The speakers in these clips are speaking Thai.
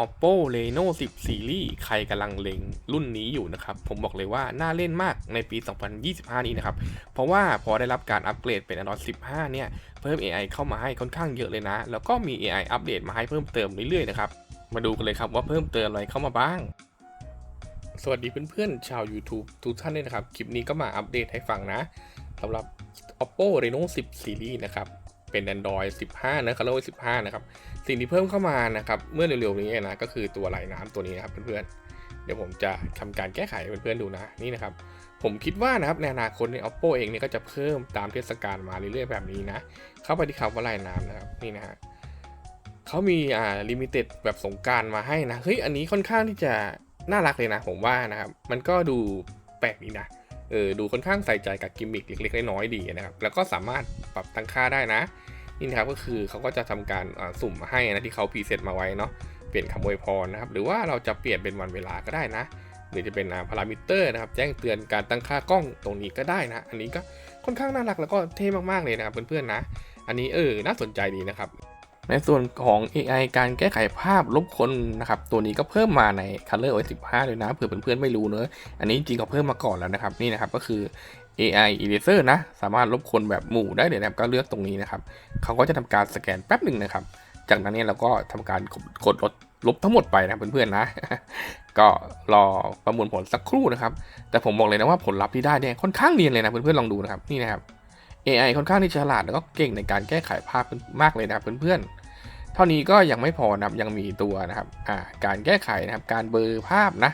oppo reno 10 series ใครกำลังเล็งรุ่นนี้อยู่นะครับ ผมบอกเลยว่าน่าเล่นมากในปี 2025 นี้นะครับ เพราะว่าพอได้รับการอัปเกรดเป็น Android 15 เนี่ย เพิ่ม AI เข้ามาให้ค่อนข้างเยอะเลยนะ แล้วก็มี AI อัปเดตมาให้เพิ่มเติมเรื่อยๆนะครับ มาดูกันเลยครับว่าเพิ่มเติมอะไรเข้ามาบ้าง สวัสดีเพื่อนๆ ชาว YouTube ทุกท่านเลยนะครับ คลิปนี้ก็มาอัปเดตให้ฟังนะสำหรับ oppo reno 10 series นะครับ เป็น Android 15 นะ Color 15 นะครับ สิ่งที่เพิ่มเข้ามานะครับ เมื่อเร็วๆนี้นะ ก็คือตัวไหลน้ำตัวนี้นะครับเพื่อนๆ เดี๋ยวผมจะทำการแก้ไขเพื่อนๆดูนะ นี่นะครับ ผมคิดว่านะครับในอนาคตใน oppo เองเนี่ยก็จะเพิ่มตามเทศกาลมาเรื่อยๆแบบนี้นะ เข้าไปที่คำว่าไหลน้ำนะครับ นี่นะฮะเขามีอ่าลิมิเต็ดแบบสงการมาให้นะ เฮ้ย อันนี้ค่อนข้างที่จะน่ารักเลยนะ ผมว่านะครับ มันก็ดูแปลกดีนะ เออดูค่อนข้างใส่ใจกับกิมมิคเล็กๆน้อยๆดีนะครับ แล้วก็สามารถปรับตั้งค่าได้นะ นี่นะครับก็คือเขาก็จะทำการสุ่มให้นะที่เขาพรีเซตมาไว้เนาะเปลี่ยนคำอวยพรนะครับ หรือว่าเราจะเปลี่ยนเป็นวันเวลาก็ได้นะ หรือจะเป็นพารามิเตอร์นะครับ แจ้งเตือนการตั้งค่ากล้องตรงนี้ก็ได้นะ อันนี้ก็ค่อนข้างน่ารักแล้วก็เท่มากๆเลยนะครับเพื่อนๆนะ อันนี้เออน่าสนใจดีนะครับ ในส่วนของ AI การแก้ไขภาพลบคนนะครับ ตัวนี้ก็เพิ่มมาใน Color OS 15เลยนะเผื่อเพื่อนๆไม่รู้เนอะอันนี้จริงก็เพิ่มมาก่อนแล้วนะครับนี่นะครับก็คือ AI Eraser นะ สามารถลบคนแบบหมู่ได้เลยนะครับก็เลือกตรงนี้นะครับเขาก็จะทำการสแกนแป๊บหนึ่งนะครับ จากนั้นเนี่ยเราก็ทำการกดลดลบทั้งหมดไปนะเพื่อนๆนะ ก็รอประมวลผลสักครู่นะครับ แต่ผมบอกเลยนะว่าผลลัพธ์ที่ได้เนี่ยค่อนข้างเนียนเลยนะเพื่อนๆลองดูนะครับนี่นะครับ AI ค่อนข้างที่ฉลาดแล้วก็เก่งในการแก้ไขภาพมากเลยนะครับเพื่อนๆ เท่านี้ก็ยังไม่พอนะครับยังมีตัวนะครับการแก้ไขนะครับการเบลอร์ภาพนะ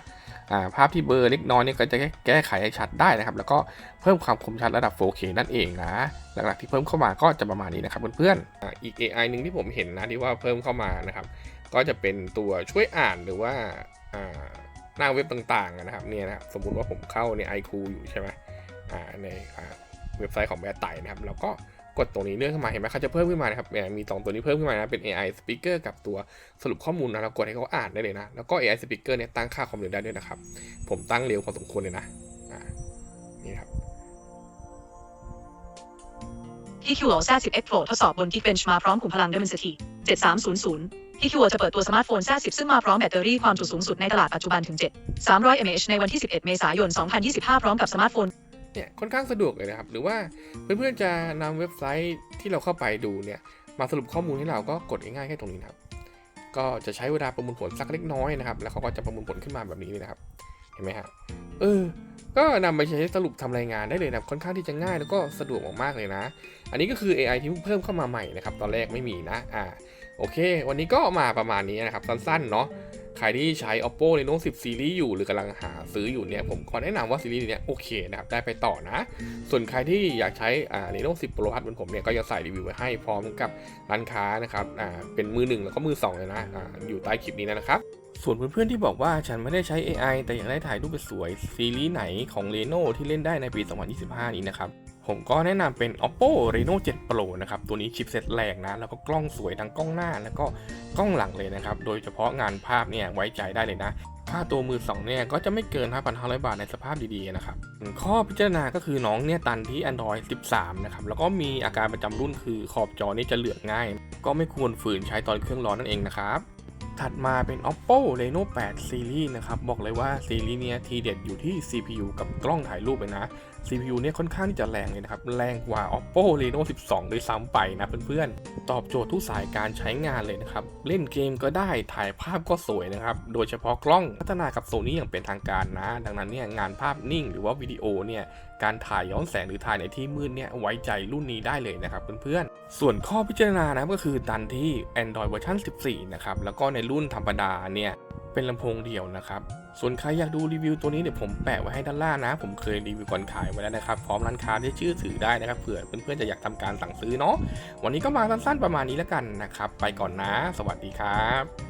าภาพที่เบลอร์เล็กน้อยเนี่ยก็จะแก้ไขให้ชัดได้นะครับ แล้วก็เพิ่มความคมชัดระดับ 4K นั่นเองนะหลักๆที่เพิ่มเข้ามาก็จะประมาณนี้นะครับเพื่อนๆอีก AI หนึ่งที่ผมเห็นนะที่ว่าเพิ่มเข้ามานะครับ ก็จะเป็นตัวช่วยอ่านหรือว่าาหน้าเว็บต่างๆนะครับเนี่ยนะครับสมมุติว่าผมเข้าใน iQOO อยู่ใช่ไหมในเว็บไซต์ของแบรนด์ไตนะครับ แล้วก็ กดตรงนี้เลื่อนขึ้นมาเห็นไหมเขาจะเพิ่มขึ้นมานะครับมีสองตัวนี้เพิ่มขึ้นมานะเป็น AI speaker กับตัวสรุปข้อมูลนะเรากดให้เขาอ่านได้เลยนะ แล้วก็ AI speaker เนี่ยตั้งค่าความเร็วได้ด้วยนะครับ ผมตั้งเร็วพอสมควรเลยนะอ่านี่ครับ PQO Z10 X Pro ทดสอบบน Geekbench มาพร้อมขุมพลัง Dimensity 7300 PQO จะเปิดตัวสมาร์ทโฟน Z10 ซึ่งมาพร้อมแบตเตอรี่ความจุสูงสุดในตลาดปัจจุบันถึง 7 300 mAh ในวันที่ 11 เมษายน 2025 พร้อมกับสมาร์ทโฟน เนี่ยค่อนข้างสะดวกเลยนะครับ หรือว่าเพื่อนๆจะนำเว็บไซต์ที่เราเข้าไปดูเนี่ยมาสรุปข้อมูลให้เราก็กดง่ายๆแค่ตรงนี้นะครับ ก็จะใช้เวลาประมวลผลสักเล็กน้อยนะครับ แล้วเขาก็จะประมวลผลขึ้นมาแบบนี้เลยนะครับ เห็นไหมฮะเออก็นำไปใช้สรุปทำรายงานได้เลยนะค่อนข้างที่จะง่ายแล้วก็สะดวกมากๆเลยนะ อันนี้ก็คือ AI ที่เพิ่มเข้ามาใหม่นะครับ ตอนแรกไม่มีนะ อ่า โอเค วันนี้ก็มาประมาณนี้นะครับ สั้นๆ เนาะ ใครที่ใช้ oppo reno 10 series อยู่หรือกำลังหาซื้ออยู่เนี่ยผมขอแนะนำว่าซีรีส์เนี้ยโอเคนะครับได้ไปต่อนะ ส่วนใครที่อยากใช้อ่า reno 10 pro อัดเหมือนผมเนี่ยก็จะใส่รีวิวไว้ให้พร้อมกับร้านค้านะครับอ่าเป็นมือหนึ่งแล้วก็มือสองเลยนะอ่าอยู่ใต้คลิปนี้นะครับส่วนเพื่อนๆที่บอกว่าฉันไม่ได้ใช้ AI แต่อยากได้ถ่ายรูปสวยซีรีส์ไหนของ Reno ที่เล่นได้ในปี 2025 นี้นะครับ ผมก็แนะนำเป็น oppo reno 7 pro นะครับ ตัวนี้ชิปเซ็ตแรงนะ แล้วก็กล้องสวยทั้งกล้องหน้า แล้วก็กล้องหลังเลยนะครับ โดยเฉพาะงานภาพเนี่ยไว้ใจได้เลยนะค่าตัวมือ2เนี่ยก็จะไม่เกิน 5,500 บาทในสภาพดีๆนะครับ ข้อพิจารณาก็คือน้องเนี่ยตันที่ Android 13 นะครับ แล้วก็มีอาการประจำรุ่นคือขอบจอนี่จะเหลืองง่าย ก็ไม่ควรฝืนใช้ตอนเครื่องร้อนนั่นเองนะครับ ถัดมาเป็น oppo reno 8 series นะครับ บอกเลยว่าซีรีส์เนี้ยทีเด็ดอยู่ที่ CPU กับกล้องถ่ายรูปเลยนะ CPU เนี่ยค่อนข้างที่จะแรงเลยนะครับ แรงกว่า oppo reno 12ด้วยซ้ำไปนะเพื่อนๆ ตอบโจทย์ทุกสายการใช้งานเลยนะครับ เล่นเกมก็ได้ถ่ายภาพก็สวยนะครับ โดยเฉพาะกล้องพัฒนากับ Sony อย่างเป็นทางการนะ ดังนั้นเนี่ยงานภาพนิ่งหรือว่าวิดีโอเนี่ย การถ่ายย้อนแสงหรือถ่ายในที่มืดเนี่ยไว้ใจรุ่นนี้ได้เลยนะครับเพื่อนๆ ส่วนข้อพิจารณานะก็คือดันที่ Android เวอร์ชัน14 นะครับ แล้วก็ในรุ่นธรรมดาเนี่ยเป็นลำโพงเดียวนะครับ ส่วนใครอยากดูรีวิวตัวนี้เดี๋ยวผมแปะไว้ให้ด้านล่างนะ ผมเคยรีวิวก่อนขายไว้แล้วนะครับ พร้อมร้านค้าที่ชื่อถือได้นะครับ เผื่อเพื่อนๆจะอยากทำการสั่งซื้อเนาะ วันนี้ก็มาสั้นๆประมาณนี้แล้วกันนะครับ ไปก่อนนะ สวัสดีครับ